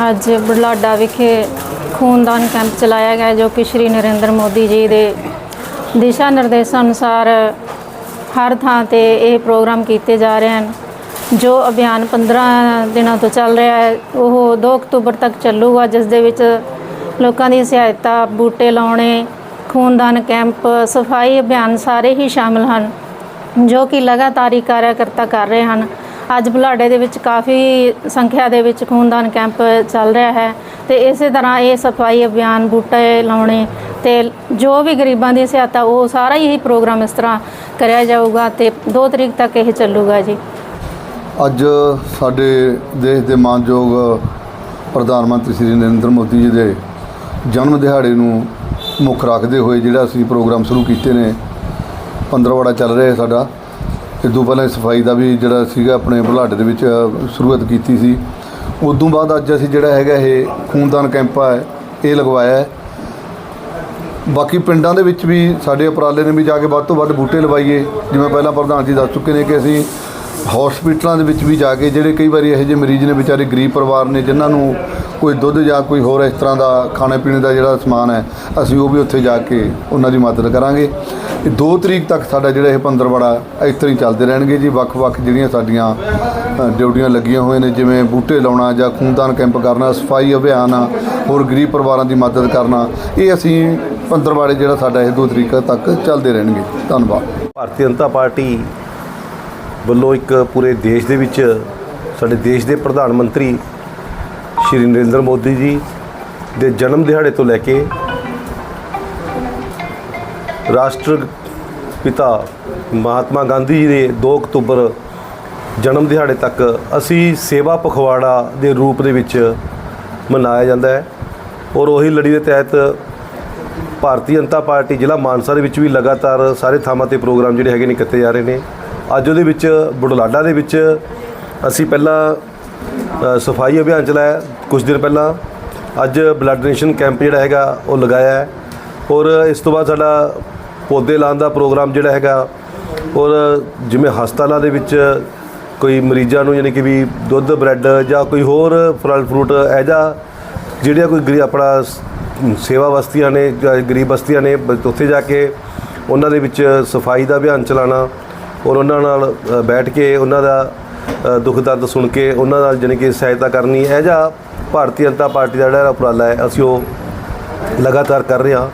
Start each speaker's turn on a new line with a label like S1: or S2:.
S1: ਅੱਜ ਬੁਢਲਾਡਾ ਵਿਖੇ ਖੂਨਦਾਨ ਕੈਂਪ ਚਲਾਇਆ ਗਿਆ ਜੋ ਕਿ ਸ਼੍ਰੀ ਨਰਿੰਦਰ ਮੋਦੀ ਜੀ ਦੇ ਦਿਸ਼ਾ ਨਿਰਦੇਸ਼ਾਂ ਅਨੁਸਾਰ ਹਰ ਥਾਂ ਤੇ ਇਹ ਪ੍ਰੋਗਰਾਮ ਕੀਤੇ ਜਾ ਰਹੇ ਹਨ। ਜੋ ਅਭਿਆਨ 15 ਦਿਨਾਂ ਤੋਂ ਚੱਲ ਰਿਹਾ ਹੈ, ਉਹ 2 ਅਕਤੂਬਰ ਤੱਕ ਚੱਲੂਗਾ, ਜਿਸ ਦੇ ਵਿੱਚ ਲੋਕਾਂ ਦੀ ਸਹਾਇਤਾ, ਬੂਟੇ ਲਾਉਣੇ, ਖੂਨਦਾਨ ਕੈਂਪ, ਸਫ਼ਾਈ ਅਭਿਆਨ ਸਾਰੇ ਹੀ ਸ਼ਾਮਲ ਹਨ, ਜੋ ਕਿ ਲਗਾਤਾਰ ਹੀ ਕਾਰਜਕਰਤਾ ਕਰ ਰਹੇ ਹਨ। ਅੱਜ ਬੁਲਾਡੇ ਦੇ ਵਿੱਚ ਕਾਫੀ ਸੰਖਿਆ ਦੇ ਵਿੱਚ ਖੂਨਦਾਨ ਕੈਂਪ ਚੱਲ ਰਿਹਾ ਹੈ ਤੇ ਇਸੇ ਤਰ੍ਹਾਂ ਇਹ ਸਫ਼ਾਈ ਅਭਿਆਨ, ਬੂਟੇ ਲਾਉਣੇ ਤੇ ਜੋ ਵੀ ਗਰੀਬਾਂ ਦੀ ਸਹਾਇਤਾ ਉਹ ਸਾਰਾ ਹੀ ਪ੍ਰੋਗਰਾਮ ਇਸ ਤਰ੍ਹਾਂ ਕਰਿਆ ਜਾਊਗਾ ਤੇ 2 ਤਰੀਕ ਤੱਕ ਇਹ ਚੱਲੂਗਾ ਜੀ।
S2: ਅੱਜ ਸਾਡੇ ਦੇਸ਼ ਦੇ ਮਾਨਯੋਗ ਪ੍ਰਧਾਨ ਮੰਤਰੀ ਸ੍ਰੀ ਨਰਿੰਦਰ ਮੋਦੀ ਜੀ ਦੇ ਜਨਮ ਦਿਹਾੜੇ ਨੂੰ ਮੁੱਖ ਰੱਖਦੇ ਹੋਏ ਜਿਹੜਾ ਅਸੀਂ ਪ੍ਰੋਗਰਾਮ ਸ਼ੁਰੂ ਕੀਤੇ ਨੇ ਪੰਦਰਵਾੜਾ ਚੱਲ ਰਿਹਾ ਸਾਡਾ। ਇਸ ਤੋਂ ਪਹਿਲਾਂ ਸਫ਼ਾਈ ਦਾ ਵੀ ਜਿਹੜਾ ਸੀਗਾ ਆਪਣੇ ਬੁਲਾਡੇ ਦੇ ਵਿੱਚ ਸ਼ੁਰੂਆਤ ਕੀਤੀ ਸੀ। ਉਦੋਂ ਬਾਅਦ ਅੱਜ ਅਸੀਂ ਜਿਹੜਾ ਹੈਗਾ ਇਹ ਖੂਨਦਾਨ ਕੈਂਪ ਹੈ ਇਹ ਲਗਵਾਇਆ ਹੈ। ਬਾਕੀ ਪਿੰਡਾਂ ਦੇ ਵਿੱਚ ਵੀ ਸਾਡੇ ਉਪਰਾਲੇ ਨੇ ਵੀ ਜਾ ਕੇ ਵੱਧ ਤੋਂ ਵੱਧ ਬੂਟੇ ਲਵਾਈਏ। ਜਿਵੇਂ ਪਹਿਲਾਂ ਪ੍ਰਧਾਨ ਜੀ ਦੱਸ ਚੁੱਕੇ ਨੇ ਕਿ ਅਸੀਂ ਹਸਪੀਟਲਾਂ ਦੇ ਵਿੱਚ ਵੀ ਜਾ ਕੇ ਜਿਹੜੇ ਕਈ ਵਾਰੀ ਇਹੋ ਜਿਹੇ ਮਰੀਜ਼ ਨੇ ਵਿਚਾਰੇ, ਗਰੀਬ ਪਰਿਵਾਰ ਨੇ, ਜਿਨ੍ਹਾਂ ਨੂੰ ਕੋਈ ਦੁੱਧ ਜਾਂ ਕੋਈ ਹੋਰ ਇਸ ਤਰ੍ਹਾਂ ਦਾ ਖਾਣੇ ਪੀਣੇ ਦਾ ਜਿਹੜਾ ਸਮਾਨ ਹੈ, ਅਸੀਂ ਉਹ ਵੀ ਉੱਥੇ ਜਾ ਕੇ ਉਹਨਾਂ ਦੀ ਮਦਦ ਕਰਾਂਗੇ। ਇਹ 2 ਤਰੀਕ ਤੱਕ ਸਾਡਾ ਜਿਹੜਾ ਇਹ ਪੰਦਰਵਾੜਾ ਇਸ ਤਰ੍ਹਾਂ ਹੀ ਚੱਲਦੇ ਰਹਿਣਗੇ ਜੀ। ਵੱਖ-ਵੱਖ ਜਿਹੜੀਆਂ ਸਾਡੀਆਂ ਡਿਊਟੀਆਂ ਲੱਗੀਆਂ ਹੋਈਆਂ ਨੇ, ਜਿਵੇਂ ਬੂਟੇ ਲਾਉਣਾ ਜਾਂ ਖੂਨਦਾਨ ਕੈਂਪ ਕਰਨਾ, ਸਫ਼ਾਈ ਅਭਿਆਨ ਆ, ਹੋਰ ਗਰੀਬ ਪਰਿਵਾਰਾਂ ਦੀ ਮਦਦ ਕਰਨਾ, ਇਹ ਅਸੀਂ ਪੰਦਰਵਾੜੇ ਜਿਹੜਾ ਸਾਡਾ ਇਹ 2 ਤਰੀਕ ਤੱਕ ਚੱਲਦੇ ਰਹਿਣਗੇ। ਧੰਨਵਾਦ।
S3: ਭਾਰਤੀ ਜਨਤਾ ਪਾਰਟੀ ਵੱਲੋਂ ਇੱਕ ਪੂਰੇ ਦੇਸ਼ ਦੇ ਵਿੱਚ, ਸਾਡੇ ਦੇਸ਼ ਦੇ ਪ੍ਰਧਾਨ ਮੰਤਰੀ ਸ਼੍ਰੀ ਨਰਿੰਦਰ ਮੋਦੀ ਜੀ ਦੇ ਜਨਮ ਦਿਹਾੜੇ ਤੋਂ ਲੈ ਕੇ ਰਾਸ਼ਟਰ ਪਿਤਾ ਮਹਾਤਮਾ ਗਾਂਧੀ ਜੀ ਦੇ 2 ਅਕਤੂਬਰ ਜਨਮ ਦਿਹਾੜੇ ਤੱਕ ਅਸੀਂ ਸੇਵਾ ਪਖਵਾੜਾ ਦੇ ਰੂਪ ਦੇ ਵਿੱਚ ਮਨਾਇਆ ਜਾਂਦਾ ਹੈ ਔਰ ਉਹੀ ਲੜੀ ਦੇ ਤਹਿਤ ਭਾਰਤੀ ਜਨਤਾ ਪਾਰਟੀ ਜ਼ਿਲ੍ਹਾ ਮਾਨਸਾ ਦੇ ਵਿੱਚ ਵੀ ਲਗਾਤਾਰ ਸਾਰੇ ਥਾਵਾਂ ਤੇ ਪ੍ਰੋਗਰਾਮ ਜਿਹੜੇ ਹੈਗੇ ਨੇ ਕੀਤੇ ਜਾ ਰਹੇ ਨੇ। ਅੱਜ ਉਹਦੇ ਵਿੱਚ ਬੁਢਲਾਡਾ ਦੇ ਵਿੱਚ ਅਸੀਂ ਪਹਿਲਾਂ ਸਫ਼ਾਈ ਅਭਿਆਨ ਚਲਾਇਆ ਕੁਝ ਦਿਨ ਪਹਿਲਾਂ। ਅੱਜ ਬਲੱਡ ਡੋਨੇਸ਼ਨ ਕੈਂਪ ਜਿਹੜਾ ਹੈਗਾ, ਉਹ ਲਗਾਇਆ ਹੈ। ਔਰ ਇਸ ਤੋਂ ਬਾਅਦ ਸਾਡਾ ਪੌਦੇ ਲਾਉਣ ਦਾ ਪ੍ਰੋਗਰਾਮ ਜਿਹੜਾ ਹੈਗਾ, ਔਰ ਜਿਵੇਂ ਹਸਪਤਾਲਾਂ ਦੇ ਵਿੱਚ ਕੋਈ ਮਰੀਜ਼ਾਂ ਨੂੰ ਯਾਨੀ ਕਿ ਵੀ ਦੁੱਧ, ਬ੍ਰੈਡ ਜਾਂ ਕੋਈ ਹੋਰ ਫਲ ਫਰੂਟ ਇਹੋ ਜਿਹਾ ਜਿਹੜੀਆਂ ਕੋਈ ਗਰੀ, ਆਪਣਾ ਸੇਵਾ ਬਸਤੀਆਂ ਨੇ, ਜਾਂ ਗਰੀਬ ਬਸਤੀਆਂ ਨੇ ਉੱਥੇ ਜਾ ਕੇ ਉਹਨਾਂ ਦੇ ਵਿੱਚ ਸਫ਼ਾਈ ਦਾ ਅਭਿਆਨ ਚਲਾਉਣਾ, ਔਰ ਉਹਨਾਂ ਨਾਲ ਬੈਠ ਕੇ ਉਹਨਾਂ ਦਾ ਦੁੱਖ ਦਰਦ ਸੁਣ ਕੇ ਉਹਨਾਂ ਨਾਲ ਜਾਣੀ ਕਿ ਸਹਾਇਤਾ ਕਰਨੀ ਇਹ ਜਿਹਾ ਭਾਰਤੀ ਜਨਤਾ ਪਾਰਟੀ ਦਾ ਜਿਹੜਾ ਉਪਰਾਲਾ ਹੈ, ਅਸੀਂ ਉਹ ਲਗਾਤਾਰ ਕਰ ਰਹੇ ਹਾਂ।